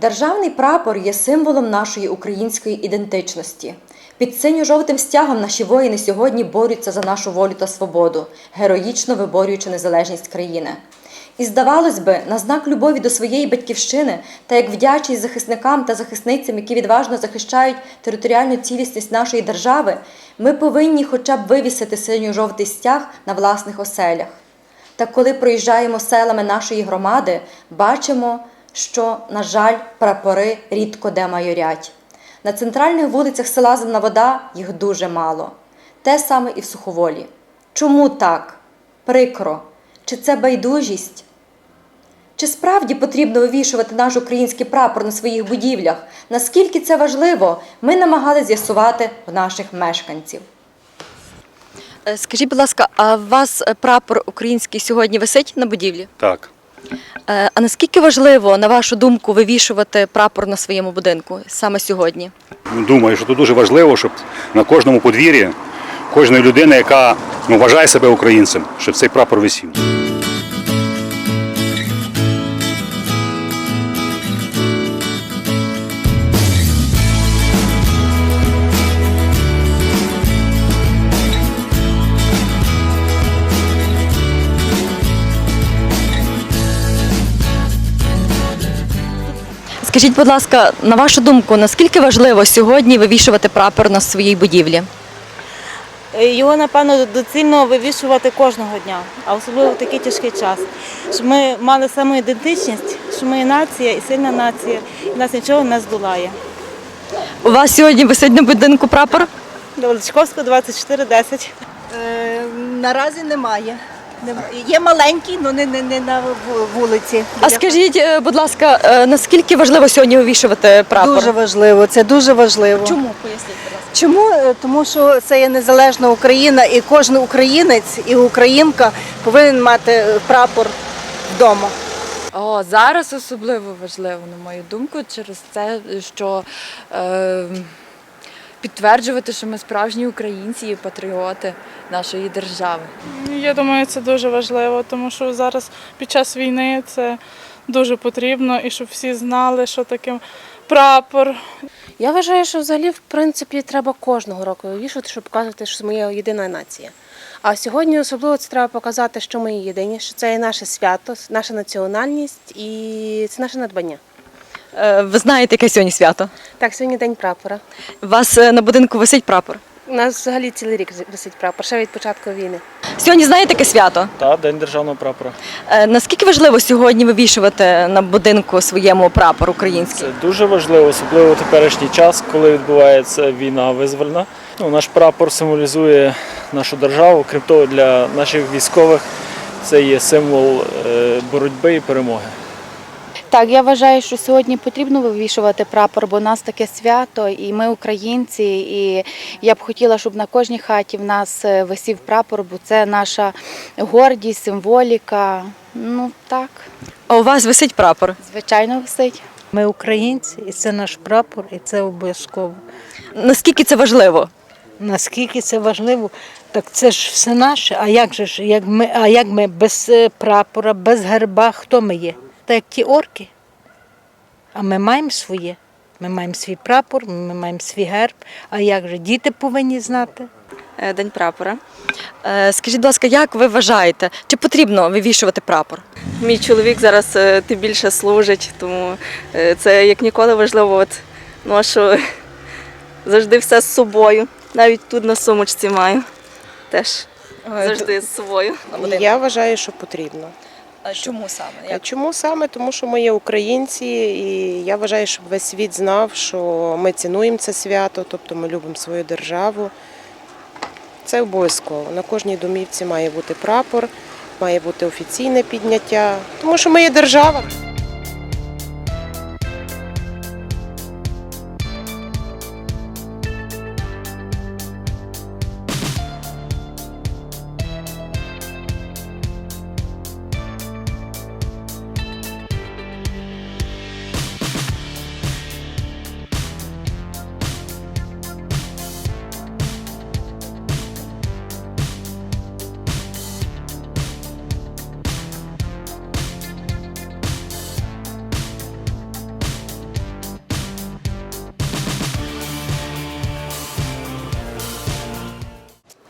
Державний прапор є символом нашої української ідентичності. Під синьо-жовтим стягом наші воїни сьогодні борються за нашу волю та свободу, героїчно виборюючи незалежність країни. І здавалось би, на знак любові до своєї батьківщини та як вдячність захисникам та захисницям, які відважно захищають територіальну цілісність нашої держави, ми повинні хоча б вивісити синьо-жовтий стяг на власних оселях. Та коли проїжджаємо селами нашої громади, бачимо, що, на жаль, прапори рідко де майорять. На центральних вулицях села Земна Вода їх дуже мало. Те саме і в Суховолі. Чому так? Прикро. Чи це байдужість? Чи справді потрібно вивішувати наш український прапор на своїх будівлях? Наскільки це важливо, ми намагалися з'ясувати в наших мешканців. Е, Скажіть, будь ласка, а у вас прапор український сьогодні висить на будівлі? Так. Е, А наскільки важливо, на вашу думку, вивішувати прапор на своєму будинку саме сьогодні? Думаю, що це дуже важливо, щоб на кожному подвір'ї кожної людини, яка ну, вважає себе українцем, щоб цей прапор висів. Скажіть, будь ласка, на вашу думку, наскільки важливо сьогодні вивішувати прапор на своїй будівлі? Е, Його, напевно, доцільно вивішувати кожного дня, а особливо в такий тяжкий час. Щоб ми мали самоідентичність, що ми є нація і сильна нація, і нас нічого не здолає. У вас сьогодні висить на будинку прапор? До Величковського 2410. Е, Наразі немає. Є маленький, але не, не, не на вулиці. А скажіть, е, будь ласка, е, наскільки важливо сьогодні вивішувати прапор? Дуже важливо, це дуже важливо. Чому поясніть, будь ласка? Чому? Е, Тому що це є незалежна Україна, і кожен українець і українка повинен мати прапор вдома. О, зараз особливо важливо, на мою думку, через те, що е, підтверджувати, що ми справжні українці і патріоти нашої держави. Я думаю, це дуже важливо, тому що зараз під час війни це дуже потрібно, і щоб всі знали, що таке прапор. Я вважаю, що взагалі, в принципі, треба кожного року вивішувати, щоб показувати, що ми є єдина нація. А сьогодні особливо це треба показати, що ми є єдині, що це є наше свято, наша національність і це наше надбання. Е, Ви знаєте, яке сьогодні свято? Так, сьогодні день прапора. У вас е, на будинку висить прапор. У нас взагалі цілий рік висить прапор, ще від початку війни. Сьогодні знаєте, яке свято? Та День державного прапора. Е, Наскільки важливо сьогодні вивішувати на будинку своєму прапор український? Це дуже важливо, особливо в теперішній час, коли відбувається війна визвольна. Ну, наш прапор символізує нашу державу. Крім того, для наших військових це є символ е, боротьби і перемоги. Так, я вважаю, що сьогодні потрібно вивішувати прапор, бо у нас таке свято, і ми українці. І я б хотіла, щоб на кожній хаті в нас е, висів прапор, бо це наша гордість, символіка. Ну так, А у вас висить прапор. звичайно, висить. Ми українці, і це наш прапор, і це обов'язково. Наскільки це важливо? Наскільки це важливо, так це ж все наше. А як же ж, як ми, а як ми без е, прапора, без герба, хто ми є? Та як ті орки. А ми маємо своє. Ми маємо свій прапор, ми маємо свій герб. А як же діти повинні знати? Е, День прапора. Е, Скажіть, будь ласка, як ви вважаєте, чи потрібно вивішувати прапор? Мій чоловік зараз е, тим більше служить, тому це як ніколи важливо. От, ну, що завжди все з собою. Навіть тут на сумочці маю. Теж завжди з собою. Я вважаю, що потрібно. Чому саме? Як? Чому саме? Тому що ми є українці, і я вважаю, щоб весь світ знав, що ми цінуємо це свято, тобто ми любимо свою державу. Це обов'язково. На кожній домівці має бути прапор, має бути офіційне підняття, тому що ми є держава.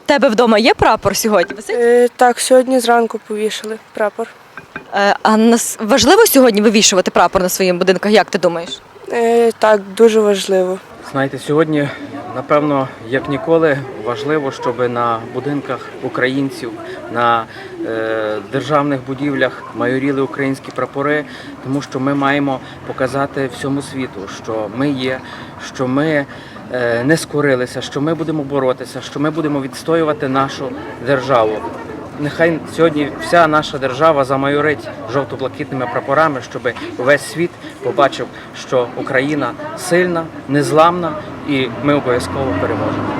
Тебе вдома є прапор сьогодні? Висить? Е, так, сьогодні зранку повішали прапор. Е, А нас важливо сьогодні вивішувати прапор на своїм будинках, як ти думаєш? Е, так, дуже важливо. Знаєте, сьогодні, напевно, як ніколи, важливо, щоб на будинках українців, на е, державних будівлях майоріли українські прапори, тому що ми маємо показати всьому світу, що ми є, що ми не скорилися, що ми будемо боротися, що ми будемо відстоювати нашу державу. Нехай сьогодні вся наша держава замайорить жовто-блакитними прапорами, щоб весь світ побачив, що Україна сильна, незламна, і ми обов'язково переможемо.